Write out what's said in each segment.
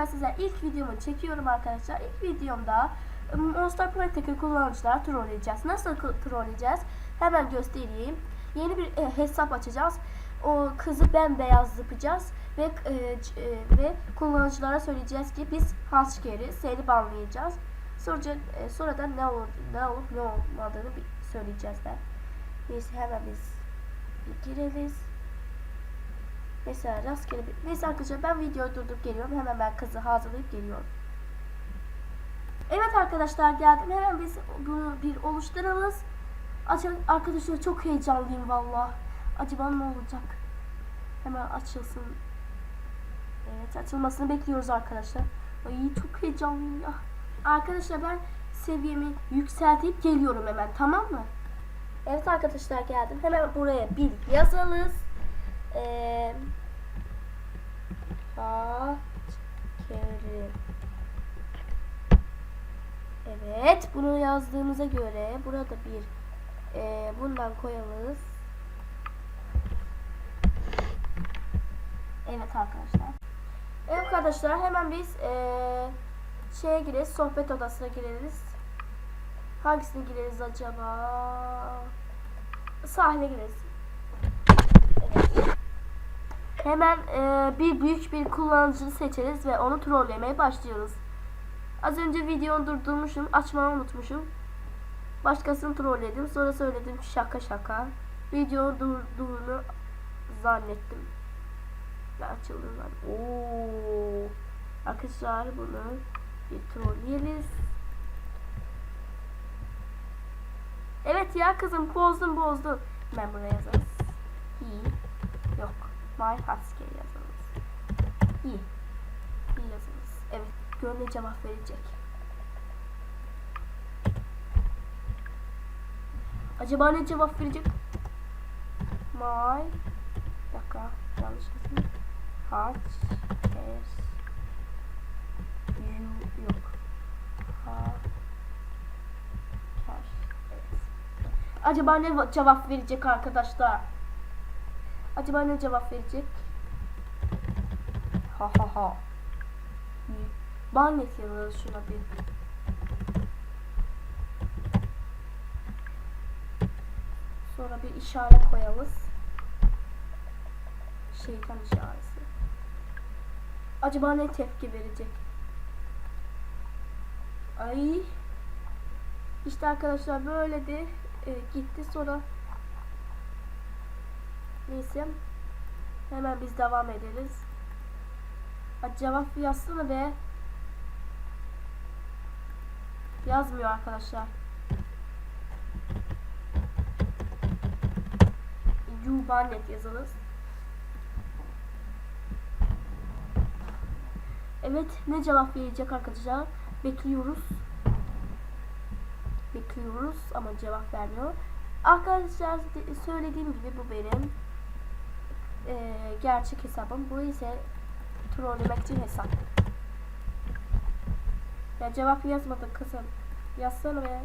ben size ilk videomu çekiyorum arkadaşlar. İlk videomda e, Monster Practical kullanıcılar trolleyeceğiz. Nasıl trolleyeceğiz? Hemen göstereyim. Yeni bir e, hesap açacağız. O kızı bembeyaz yapacağız ve e, e, ve kullanıcılara söyleyeceğiz ki biz haskeri seni banlayacağız. Sonra e, sonra da ne olur ne olup ne olmadığını söyleyeceğiz de. Neyse hemen biz gireriz. Mesela rastgele bir... Neyse arkadaşlar ben videoyu durdurup geliyorum. Hemen ben kızı hazırlayıp geliyorum. Evet arkadaşlar geldim. Hemen biz bunu bir oluşturalım. Arkadaşlar çok heyecanlıyım valla. Acaba ne olacak? Hemen açılsın. Evet açılmasını bekliyoruz arkadaşlar. Ay çok heyecanlıyım ya. Arkadaşlar ben seviyemi yükseltip geliyorum hemen tamam mı? Evet arkadaşlar geldim. Hemen buraya bir yazalım. Eee Kerim. Evet, bunu yazdığımıza göre burada bir eee, bundan koyalım. Evet arkadaşlar. Evet arkadaşlar hemen biz eee şeye gireriz, sohbet odasına gireriz. Hangisine gireriz acaba? Sahile gireriz. Evet. Hemen e, bir büyük bir kullanıcıyı seçeriz ve onu trollemeye başlıyoruz. Az önce videonu durdurmuşum, açmayı unutmuşum. Başkasını trolledim, sonra söyledim şaka şaka. Video durduğunu zannettim. Ve açıldı zaten. Oo. Arkadaşlar bunu bir trolleyelim. Evet ya kızım bozdun bozdun. Ben buraya yazarız. My Husky yazarız. İyi. İyi yazarız. Evet. Gör ne cevap verecek. Acaba ne cevap verecek? My dakika. Yanlış yazdım. Haç es You yok. Ha. Acaba ne va- cevap verecek arkadaşlar? Acaba ne cevap verecek? Ha ha ha. Bannet yazarız şuna bir. Sonra bir işaret koyalım. Şeytan işareti. Acaba ne tepki verecek? Ay. İşte arkadaşlar böyle de e, gitti sonra Neyse. Hemen biz devam ederiz. Hadi cevap yazsana be. Yazmıyor arkadaşlar. Yubanet yazalım. Evet ne cevap verecek arkadaşlar? Bekliyoruz. Bekliyoruz ama cevap vermiyor. Arkadaşlar söylediğim gibi bu benim gerçek hesabım. Bu ise trollemek için hesap. Ya cevap yazmadı kızım. Yazsana be.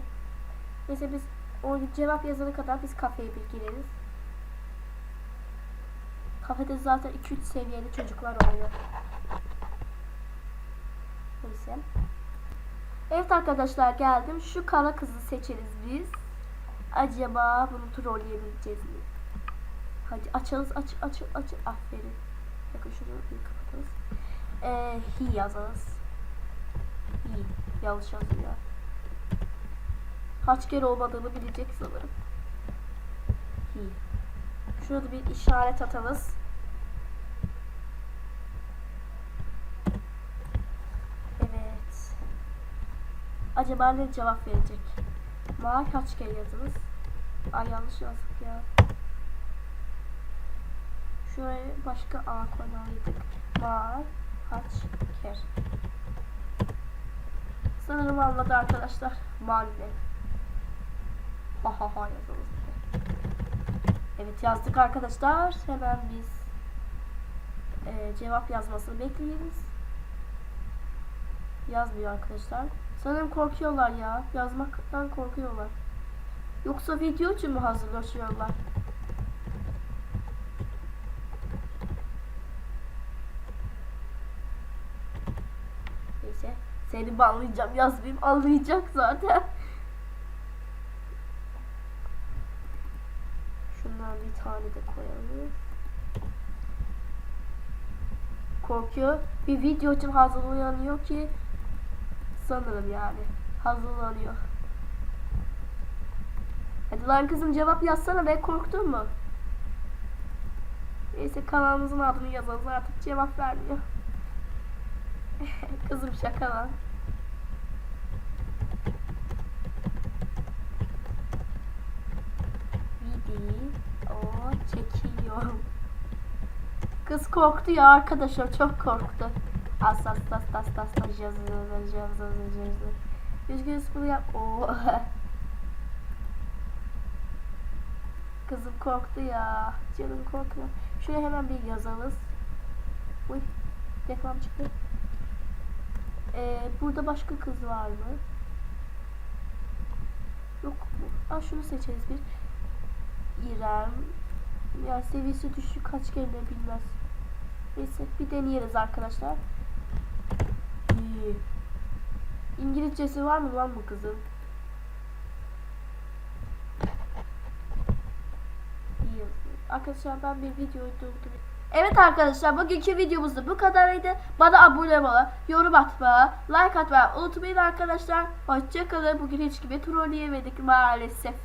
Neyse biz o cevap yazana kadar biz kafeye bir gireriz. Kafede zaten 2-3 seviyeli çocuklar oluyor. Neyse. Evet arkadaşlar geldim. Şu kara kızı seçeriz biz. Acaba bunu trolleyebileceğiz mi? Hadi açalım aç aç aç aferin. Bakın şunu bir kapatalım. Ee, hi yazarız. Hi. Yanlış yazıyor. Kaç kere olmadığını bilecek sanırım. Hi. Şurada bir işaret atalım. Evet. Acaba ne cevap verecek? Ma kaç kere yazılız? Ay yanlış yazdık ya. Şuraya başka A koymalıydık. Ma kaç ker. Sanırım anladı arkadaşlar. Mahalle. Ha ha ha yazalım. Evet yazdık arkadaşlar. Hemen biz e, cevap yazmasını bekliyoruz. Yazmıyor arkadaşlar. Sanırım korkuyorlar ya. Yazmaktan korkuyorlar. Yoksa video için mi hazırlaşıyorlar? Seni banlayacağım yazmayayım anlayacak zaten. Şundan bir tane de koyalım. Korkuyor. Bir video için hazırlanıyor ki sanırım yani. Hazırlanıyor. Hadi lan kızım cevap yazsana be korktun mu? Neyse kanalımızın adını yazalım artık cevap vermiyor. kızım şaka lan. Video çekiyorum. Kız korktu ya arkadaşlar çok korktu. As as as as as as yazı yazı yazı yazı. Üzgün bunu yap. Oo. Kızım korktu ya. Canım korkuyor. Şuraya hemen bir yazalım. Uy. Reklam çıktı. Ee, burada başka kız var mı? Yok? Aa, şunu seçeriz bir. İrem. Ya seviyesi düşük kaç kere de bilmez. Neyse bir deneyelim arkadaşlar. İyi. İngilizcesi var mı lan bu kızın? İyi. Arkadaşlar ben bir videoyu durdurayım. Evet arkadaşlar bugünkü videomuz da bu kadarıydı. Bana abone olmayı, yorum atmayı, like atmayı unutmayın arkadaşlar. Hoşçakalın. Bugün hiç gibi trolleyemedik maalesef.